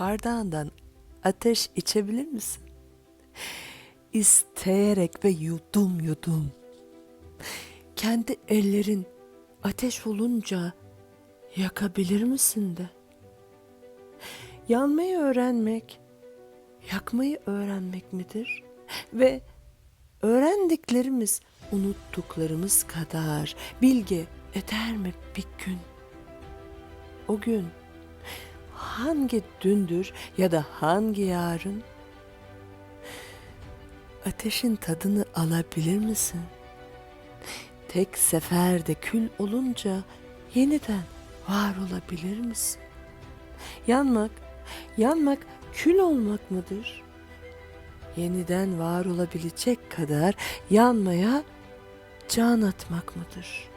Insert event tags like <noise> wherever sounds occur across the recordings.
bardağından ateş içebilir misin? İsteyerek ve yudum yudum. Kendi ellerin ateş olunca yakabilir misin de? Yanmayı öğrenmek, yakmayı öğrenmek midir? Ve öğrendiklerimiz unuttuklarımız kadar bilge eder mi bir gün? O gün hangi dündür ya da hangi yarın? Ateşin tadını alabilir misin? Tek seferde kül olunca yeniden var olabilir misin? Yanmak, yanmak kül olmak mıdır? Yeniden var olabilecek kadar yanmaya can atmak mıdır?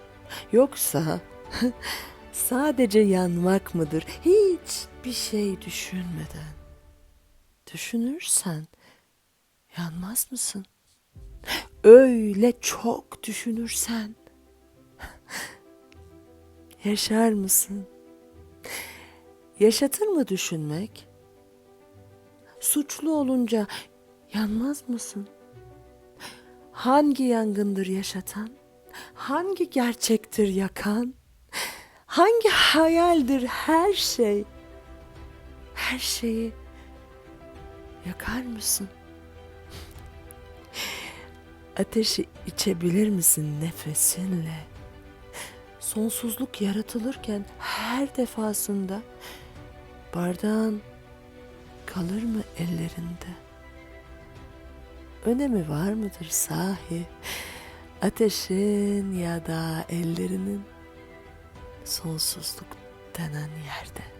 Yoksa <laughs> sadece yanmak mıdır? Hiç bir şey düşünmeden. Düşünürsen yanmaz mısın? Öyle çok düşünürsen yaşar mısın? Yaşatır mı düşünmek? Suçlu olunca yanmaz mısın? Hangi yangındır yaşatan? Hangi gerçektir yakan? Hangi hayaldir her şey? Her şeyi yakar mısın? Ateşi içebilir misin nefesinle? Sonsuzluk yaratılırken her defasında bardağın kalır mı ellerinde? Önemi var mıdır sahi? Ateşin ya da ellerinin sonsuzluk denen yerde.